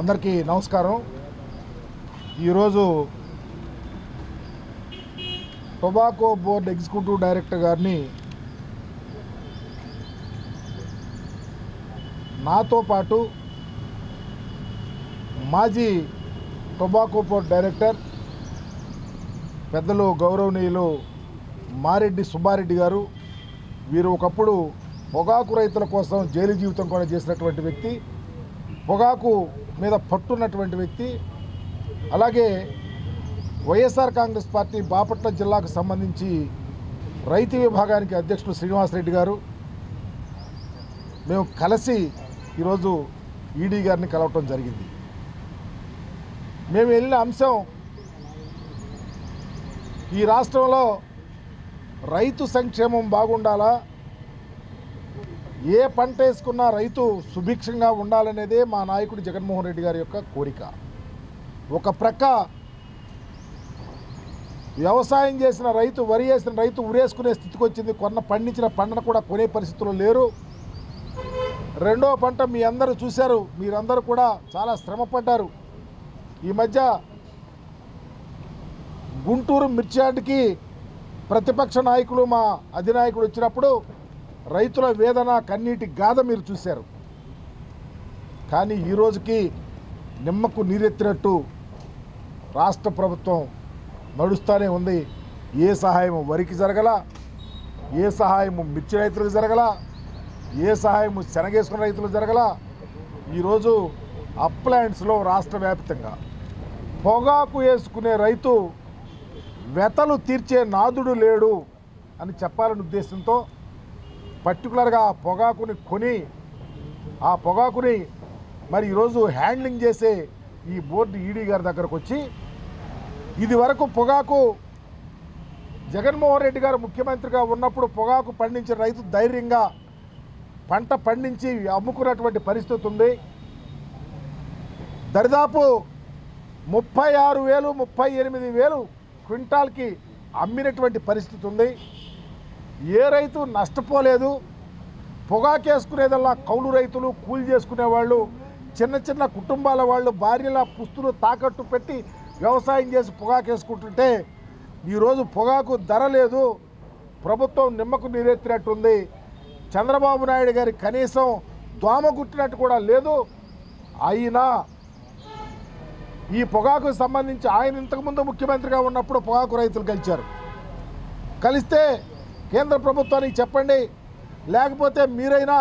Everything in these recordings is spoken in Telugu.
అందరికీ నమస్కారం. ఈరోజు టొబాకో బోర్డు ఎగ్జిక్యూటివ్ డైరెక్టర్ గారిని నాతో పాటు మాజీ టొబాకో బోర్డ్ డైరెక్టర్ పెద్దలు గౌరవనీయులు మారెడ్డి సుబ్బారెడ్డి గారు వీరు ఒకప్పుడు పొగాకు రైతుల కోసం జైలు జీవితం కూడా చేసినటువంటి వ్యక్తి పొగాకు మీద పట్టున్నటువంటి వ్యక్తి అలాగే వైఎస్ఆర్ కాంగ్రెస్ పార్టీ బాపట్ల జిల్లాకు సంబంధించి రైతు విభాగానికి అధ్యక్షుడు శ్రీనివాసరెడ్డి గారు మేము కలిసి ఈరోజు ఈడీ గారిని కలవటం జరిగింది. మేము వెళ్ళిన అంశం ఈ రాష్ట్రంలో రైతు సంక్షేమం బాగుండాలా ఏ పంట వేసుకున్న రైతు సుభిక్షంగా ఉండాలనేదే మా నాయకుడు జగన్మోహన్ రెడ్డి గారి యొక్క కోరిక. ఒక ప్రక్క వ్యవసాయం చేసిన రైతు వరి వేసిన రైతు ఉరేసుకునే స్థితికి వచ్చింది కొన్న పండించిన పంటను కూడా కొనే పరిస్థితుల్లో లేరు. రెండో పంట మీ అందరూ చూశారు మీరందరూ కూడా చాలా శ్రమపడ్డారు ఈ మధ్య గుంటూరు మిర్చియార్డ్కి ప్రతిపక్ష నాయకులు మా అధినాయకుడు వచ్చినప్పుడు రైతుల వేదన కన్నీటి గాథ మీరు చూశారు. కానీ ఈ రోజుకి నిమ్మకు నీరెత్తినట్టు రాష్ట్ర ప్రభుత్వం నడుస్తూనే ఉంది. ఏ సహాయం వరికి జరగల ఏ సహాయము మిర్చి రైతులకు జరగల ఏ సహాయము శనగేసుకున్న రైతులకు జరగల ఈరోజు అప్లాంట్స్లో రాష్ట్ర వ్యాప్తంగా పొగాకు వేసుకునే రైతు వెతలు తీర్చే నాదుడు లేడు అని చెప్పాలనే ఉద్దేశంతో పర్టికులర్గా ఆ పొగాకుని కొని ఆ పొగాకుని మరి ఈరోజు హ్యాండ్లింగ్ చేసే ఈ బోర్డు ఈడీ గారి దగ్గరకు వచ్చి ఇది వరకు పొగాకు జగన్మోహన్ రెడ్డి గారు ముఖ్యమంత్రిగా ఉన్నప్పుడు పొగాకు పండించిన రైతు ధైర్యంగా పంట పండించి అమ్ముకున్నటువంటి పరిస్థితి ఉంది. దరిదాపు ముప్పై ఆరు వేలు ముప్పై ఎనిమిది వేలు క్వింటాల్కి అమ్మినటువంటి పరిస్థితి ఉంది. ఏ రైతు నష్టపోలేదు పొగాకేసుకునేదల్లా కౌలు రైతులు కూలి చేసుకునే వాళ్ళు చిన్న చిన్న కుటుంబాల వాళ్ళు భార్యల పుస్తులు తాకట్టు పెట్టి వ్యవసాయం చేసి పొగాకేసుకుంటుంటే ఈరోజు పొగాకు ధర లేదు ప్రభుత్వం నిమ్మకు నీరెత్తినట్టుంది చంద్రబాబు నాయుడు గారి కనీసం దోమ గుట్టినట్టు కూడా లేదు. అయినా ఈ పొగాకు సంబంధించి ఆయన ఇంతకుముందు ముఖ్యమంత్రిగా ఉన్నప్పుడు పొగాకు రైతులు కలిచారు కలిస్తే కేంద్ర ప్రభుత్వానికి చెప్పండి. లేకపోతే మీరైనా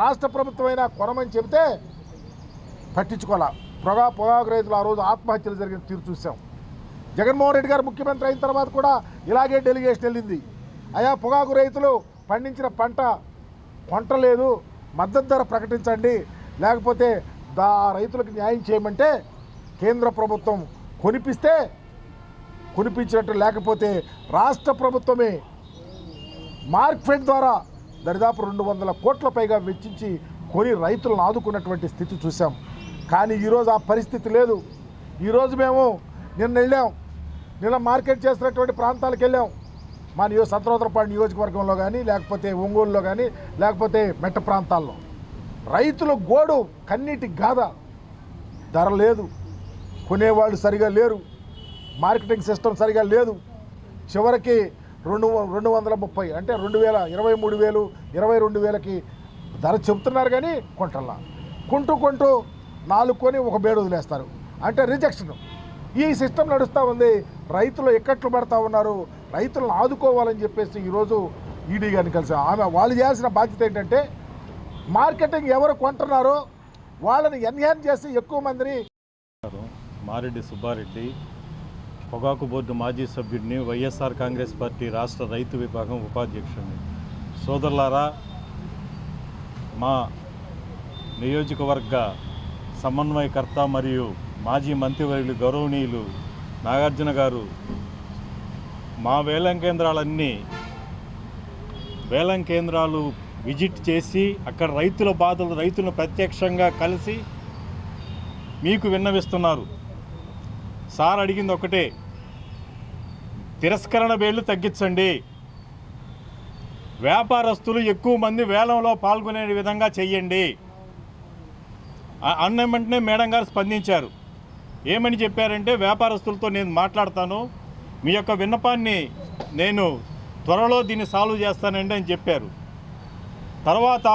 రాష్ట్ర ప్రభుత్వమైనా కొనమని చెబితే పట్టించుకోవాలా? పొగా పొగాకు రైతులు ఆ రోజు ఆత్మహత్యలు జరిగిన తీరు చూసాం జగన్మోహన్ రెడ్డి గారు ముఖ్యమంత్రి అయిన తర్వాత కూడా ఇలాగే డెలిగేషన్ వెళ్ళింది. అయా పొగాకు రైతులు పండించిన పంట కొంటలేదు మద్దతు ధర ప్రకటించండి. లేకపోతే దా రైతులకు న్యాయం చేయమంటే కేంద్ర ప్రభుత్వం కొనిపిస్తే కొనిపించినట్టు లేకపోతే రాష్ట్ర ప్రభుత్వమే మార్కెట్ ద్వారా దరిదాపు రెండు వందల కోట్ల పైగా వెచ్చించి కొని రైతులను ఆదుకున్నటువంటి స్థితి చూసాం కానీ ఈరోజు ఆ పరిస్థితి లేదు. ఈరోజు మేము నిన్న వెళ్ళాం. నిన్న మార్కెట్ చేస్తున్నటువంటి ప్రాంతాలకు వెళ్ళాం. మా నియో సత్రోత్తరపాడు నియోజకవర్గంలో కానీ లేకపోతే ఒంగోలులో కానీ లేకపోతే మెట్ట ప్రాంతాల్లో. రైతుల గోడు కన్నీటి గాథ ధర లేదు. కొనేవాళ్ళు సరిగా లేరు. మార్కెటింగ్ సిస్టమ్ సరిగా లేదు. చివరికి రెండు రెండు వందల ముప్పై అంటే రెండు వేల ఇరవై మూడు వేలు ఇరవై రెండు వేలకి ధర చెబుతున్నారు కానీ కొంటల్లా. కొంటూ కొంటూ నాలుగు కొని ఒక బేడు వదిలేస్తారు. అంటే రిజెక్షన్. ఈ సిస్టమ్ నడుస్తూ ఉంది. రైతులు ఎక్కట్లు పడతా ఉన్నారు. రైతులను ఆదుకోవాలని చెప్పేసి ఈరోజు ఈడీ గారిని కలిసి ఆమె వాళ్ళు చేయాల్సిన బాధ్యత ఏంటంటే మార్కెటింగ్ ఎవరు కొంటున్నారో వాళ్ళని ఎన్హాన్స్ చేసి ఎక్కువ మందిని మారెడ్డి సుబ్బారెడ్డి పొగాకు బోర్డు మాజీ సభ్యుడిని వైఎస్ఆర్ కాంగ్రెస్ పార్టీ రాష్ట్ర రైతు విభాగం ఉపాధ్యక్షుడిని. సోదరులారా మా నియోజకవర్గ సమన్వయకర్త మరియు మాజీ మంత్రివర్యులు గౌరవనీయులు నాగార్జున గారు మా వేలం కేంద్రాలన్నీ వేలం కేంద్రాలు విజిట్ చేసి అక్కడ రైతుల బాధలు రైతులను ప్రత్యక్షంగా కలిసి మీకు విన్నవిస్తున్నారు. సార్ అడిగింది ఒకటే తిరస్కరణ వేళ్ళు తగ్గించండి. వ్యాపారస్తులు ఎక్కువ మంది వేలంలో పాల్గొనే విధంగా చెయ్యండి. ఆ- అన్న వెంటనే మేడం గారు స్పందించారు. ఏమని చెప్పారంటే వ్యాపారస్తులతో నేను మాట్లాడతాను. మీ యొక్క విన్నపాన్ని నేను త్వరలో దీన్ని సాల్వ్ చేస్తానండి అని చెప్పారు. తర్వాత